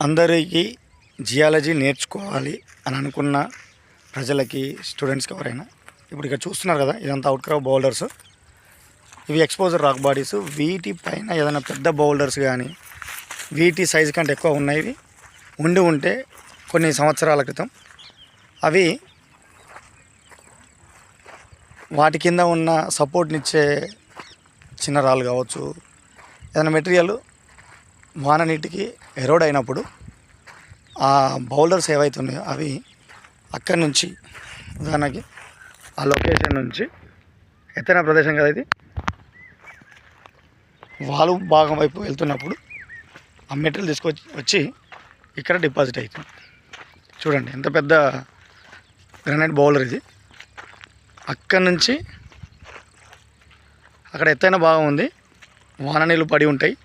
అందరికీ జియాలజీ నేర్చుకోవాలి అని అనుకున్న ప్రజలకి స్టూడెంట్స్కి ఎవరైనా ఇప్పుడు ఇక్కడ చూస్తున్నారు కదా ఇదంతా అవుట్క్రాప్ బౌల్డర్స్. ఇవి ఎక్స్పోజర్ రాక్ బాడీస్. వీటి పైన ఏదైనా పెద్ద బౌల్డర్స్ కానీ వీటి సైజు కంటే ఎక్కువ ఉన్నాయి. ఉండి ఉంటే కొన్ని సంవత్సరాల క్రితం అవి వాటి కింద ఉన్న సపోర్ట్నిచ్చే చిన్న రాళ్ళు కావచ్చు ఏదైనా మెటీరియల్ వాన నీటికి ఎరోడ్ అయినప్పుడు ఆ బౌలర్స్ ఏవైతే ఉన్నాయో అవి అక్కడి నుంచి ఉదాహరణకి ఆ లొకేషన్ నుంచి ఎత్తైన ప్రదేశం కదా ఇది? వాలు భాగం వైపు వెళ్తున్నప్పుడు ఆ మెటీరియల్ తీసుకొచ్చి వచ్చి ఇక్కడ డిపాజిట్ అవుతుంది. చూడండి ఎంత పెద్ద గ్రానైట్ బౌలర్ ఇది. అక్కడి నుంచి అక్కడ ఎత్తైన భాగం ఉంది. వాన నీళ్ళు పడి ఉంటాయి.